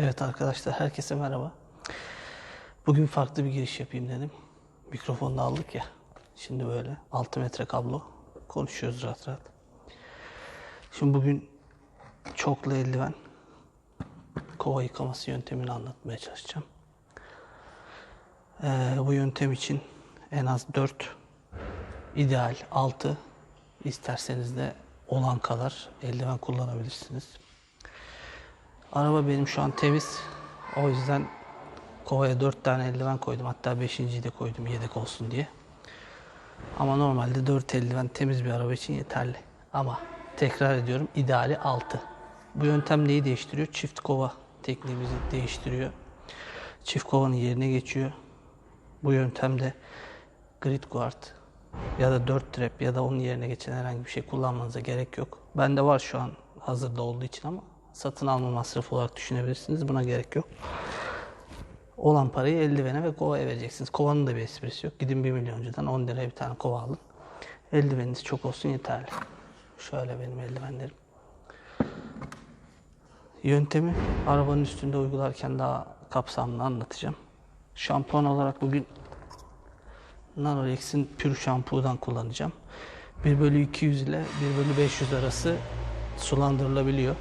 Evet arkadaşlar herkese merhaba. Bugün farklı bir giriş yapayım dedim. Mikrofonu aldık ya. Şimdi böyle 6 metre kablo konuşuyoruz rahat rahat. Şimdi bugün çoklu eldiven kova yıkaması yöntemini anlatmaya çalışacağım. Ee, bu yöntem için en az 4 ideal 6 isterseniz de olan kadar eldiven kullanabilirsiniz. Araba benim şu an temiz. O yüzden kovaya 4 tane eldiven koydum. Hatta 5.yi de koydum yedek olsun diye. Ama normalde 4 eldiven temiz bir araba için yeterli. Ama tekrar ediyorum ideali 6. Bu yöntem neyi değiştiriyor? Çift kova tekniğimizi değiştiriyor. Çift kovanın yerine geçiyor. Bu yöntemde grid guard ya da 4 trap ya da onun yerine geçen herhangi bir şey kullanmanıza gerek yok. Bende var şu an hazırda olduğu için ama satın alma masrafı olarak düşünebilirsiniz. Buna gerek yok. Olan parayı eldivene ve kovaya vereceksiniz. Kovanın da bir esprisi yok. Gidin 1 milyoncudan 10 liraya bir tane kova alın. Eldiveniniz çok olsun yeterli. Şöyle benim eldivenlerim. Yöntemi arabanın üstünde uygularken daha kapsamlı anlatacağım. Şampuan olarak bugün Nanolex'in pür şampudan kullanacağım. 1 bölü 200 ile 1 bölü 500 arası sulandırılabiliyor.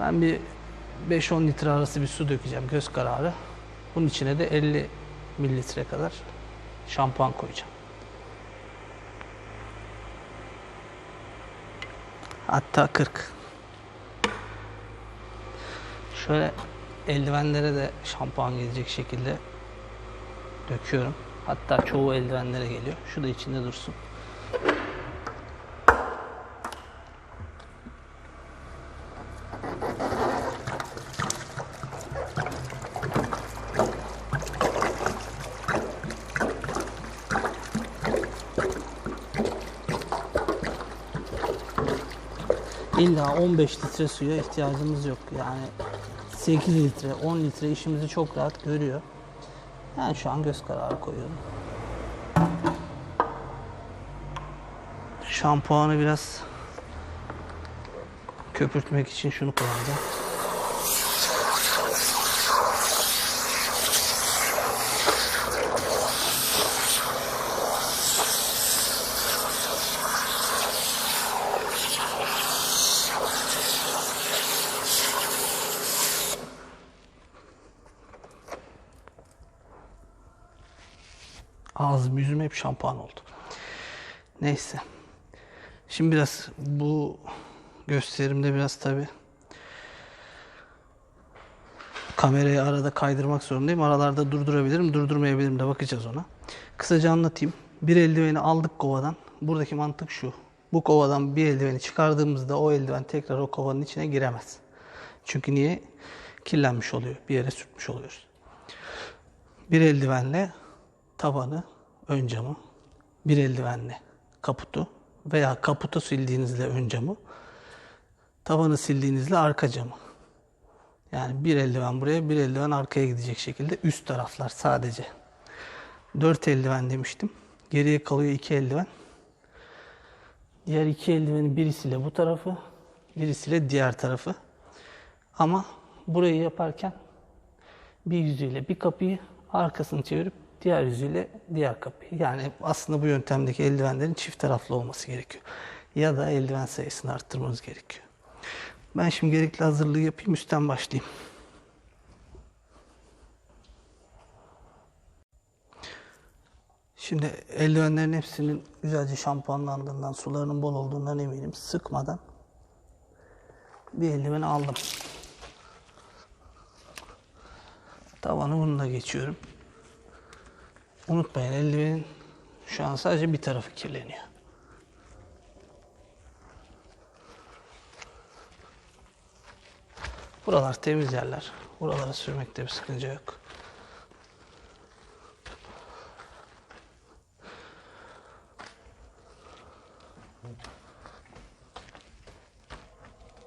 Ben bir 5-10 litre arası bir su dökeceğim göz kararı. Bunun içine de 50 mililitre kadar şampuan koyacağım. Hatta 40. Şöyle eldivenlere de şampuan gelecek şekilde döküyorum. Hatta çoğu eldivenlere geliyor. Şu da içinde dursun. İlla 15 litre suya ihtiyacımız yok. Yani 8 litre, 10 litre işimizi çok rahat görüyor. Ben şu an göz kararı koyuyorum. Şampuanı biraz köpürtmek için şunu kullanacağım. Ağzım yüzüm hep şampuan oldu. Neyse. Şimdi biraz bu gösterimde biraz tabi kamerayı arada kaydırmak zorundayım. Aralarda durdurabilirim, durdurmayabilirim de bakacağız ona. Kısaca anlatayım. Bir eldiveni aldık kovadan. Buradaki mantık şu. Bu kovadan bir eldiveni çıkardığımızda o eldiven tekrar o kovanın içine giremez. Çünkü niye? Kirlenmiş oluyor. Bir yere sürtmüş oluyoruz. Bir eldivenle tavanı, ön camı, bir eldivenle kaputu veya kaputu sildiğinizle ön camı, tavanı sildiğinizle arka camı. Yani bir eldiven buraya, bir eldiven arkaya gidecek şekilde üst taraflar sadece. Dört eldiven demiştim. Geriye kalıyor iki eldiven. Diğer iki eldivenin birisiyle bu tarafı, birisiyle diğer tarafı. Ama burayı yaparken bir yüzüyle bir kapıyı arkasını çevirip diğer yüzüyle diğer kapıyı. Yani aslında bu yöntemdeki eldivenlerin çift taraflı olması gerekiyor. Ya da eldiven sayısını arttırmanız gerekiyor. Ben şimdi gerekli hazırlığı yapayım, üstten başlayayım. Şimdi eldivenlerin hepsinin güzelce şampuanlandığından, sularının bol olduğundan eminim. Sıkmadan bir eldiveni aldım. Tavanı bununla geçiyorum. Unutmayın eldivenin şu an sadece bir tarafı kirleniyor. Buralar temiz yerler. Buralara sürmekte bir sıkıntı yok.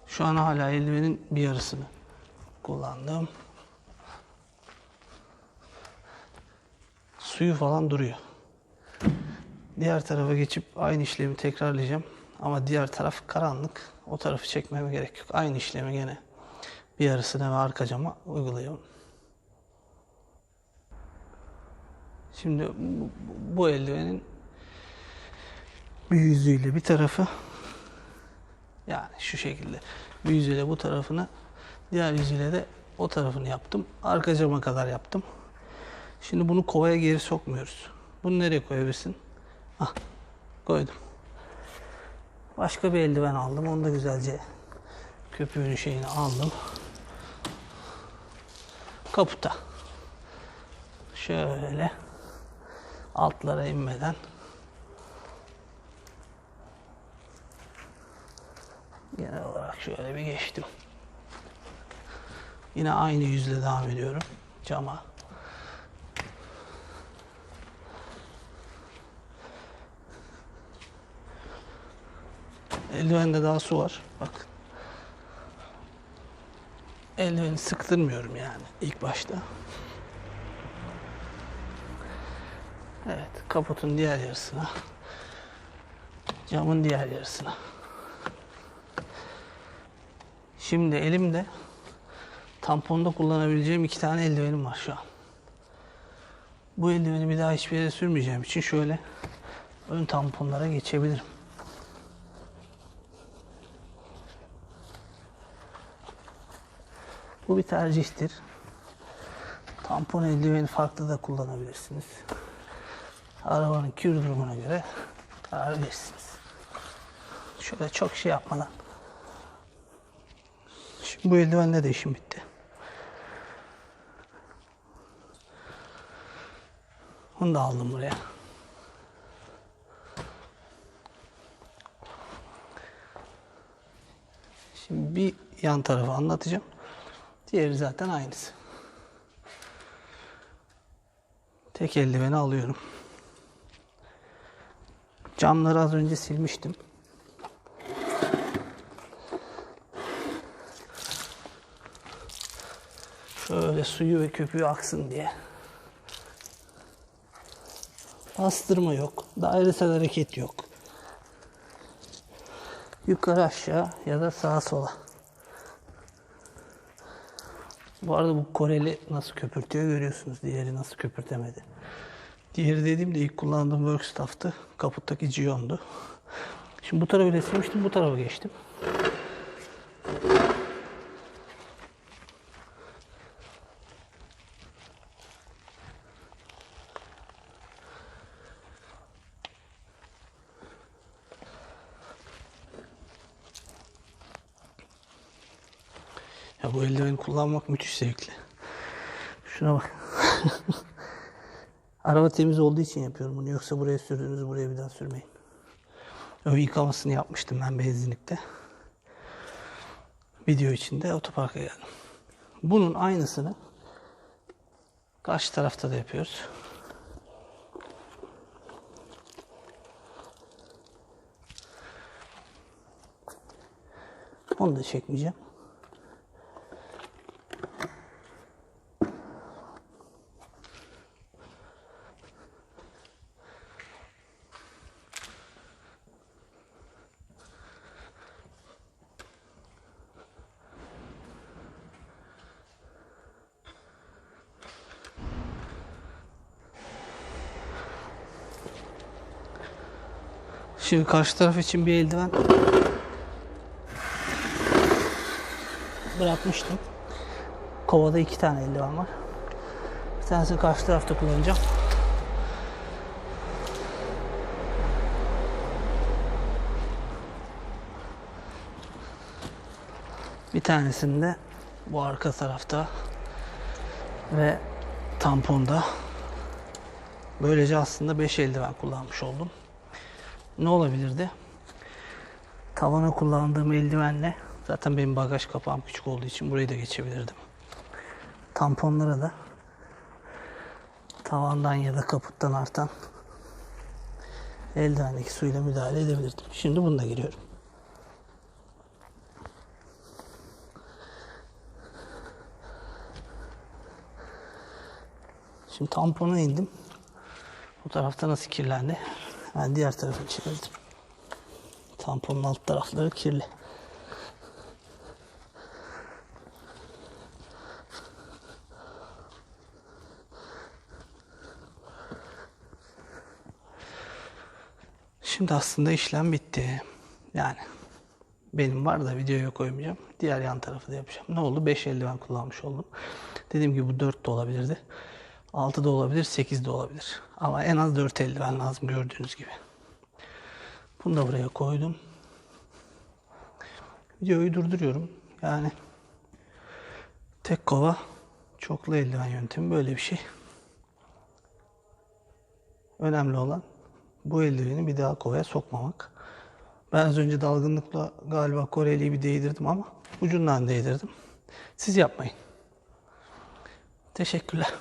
Şu an hala eldivenin bir yarısını kullandım. Suyu falan duruyor. Diğer tarafa geçip aynı işlemi tekrarlayacağım. Ama diğer taraf karanlık. O tarafı çekmeme gerek yok. Aynı işlemi gene bir yarısına ve arka cama uygulayalım. Şimdi bu, eldivenin bir yüzüyle bir tarafı yani şu şekilde bir yüzüyle bu tarafını diğer yüzüyle de o tarafını yaptım. Arka cama kadar yaptım. Şimdi bunu kovaya geri sokmuyoruz. Bunu nereye koyabilirsin? Ah koydum. Başka bir eldiven aldım. Onu da güzelce köpüğünün şeyini aldım. Kaputa. Şöyle altlara inmeden genel olarak şöyle bir geçtim. Yine aynı yüzle devam ediyorum cama. Eldivende daha su var. Bak. Eldiveni sıktırmıyorum yani ilk başta. Evet, kaputun diğer yarısına, camın diğer yarısına. Şimdi elimde tamponda kullanabileceğim iki tane eldivenim var şu an. Bu eldiveni bir daha hiçbir yere sürmeyeceğim için şöyle ön tamponlara geçebilirim. Bu bir tercihtir. Tampon eldiveni farklı da kullanabilirsiniz. Arabanın kür durumuna göre karar verirsiniz. Şöyle çok şey yapmadan. Şimdi bu eldivenle de işim bitti. Onu da aldım buraya. Şimdi bir yan tarafı anlatacağım. Diğeri zaten aynısı. Tek eldiveni alıyorum. Camları az önce silmiştim. Şöyle suyu ve köpüğü aksın diye. Bastırma yok. Dairesel hareket yok. Yukarı aşağı ya da sağa sola. Bu arada bu Koreli nasıl köpürtüyor görüyorsunuz. Diğeri nasıl köpürtemedi. Diğeri dediğimde ilk kullandığım Workstaff'tı. Kaputtaki Gion'du. Şimdi bu tarafı resimmiştim, bu tarafa geçtim. Ya bu eldiveni kullanmak müthiş zevkli. Şuna bak. Araba temiz olduğu için yapıyorum bunu. Yoksa buraya sürdüğünüzü buraya bir daha sürmeyin. Ön yıkamasını yapmıştım ben benzinlikte. Video içinde otoparka geldim. Bunun aynısını karşı tarafta da yapıyoruz. Onu da çekmeyeceğim. Şimdi karşı taraf için bir eldiven bırakmıştım. Kovada iki tane eldiven var. Bir tanesini karşı tarafta kullanacağım. Bir tanesini de bu arka tarafta ve tamponda. Böylece aslında 5 eldiven kullanmış oldum ne olabilirdi? Tavana kullandığım eldivenle zaten benim bagaj kapağım küçük olduğu için burayı da geçebilirdim. Tamponlara da tavandan ya da kaputtan artan eldivendeki suyla müdahale edebilirdim. Şimdi bunu da giriyorum. Şimdi tampona indim. Bu tarafta nasıl kirlendi? Ben diğer tarafa çevirdim. Tamponun alt tarafları kirli. Şimdi aslında işlem bitti. Yani benim var da videoya koymayacağım. Diğer yan tarafı da yapacağım. Ne oldu? 5 eldiven kullanmış oldum. Dediğim gibi bu 4 de olabilirdi. 6 da olabilir, 8 de olabilir. Ama en az 4 eldiven lazım gördüğünüz gibi. Bunu da buraya koydum. Videoyu durduruyorum. Yani tek kova çoklu eldiven yöntemi böyle bir şey. Önemli olan bu eldiveni bir daha kovaya sokmamak. Ben az önce dalgınlıkla galiba Koreli'yi bir değdirdim ama ucundan değdirdim. Siz yapmayın. Teşekkürler.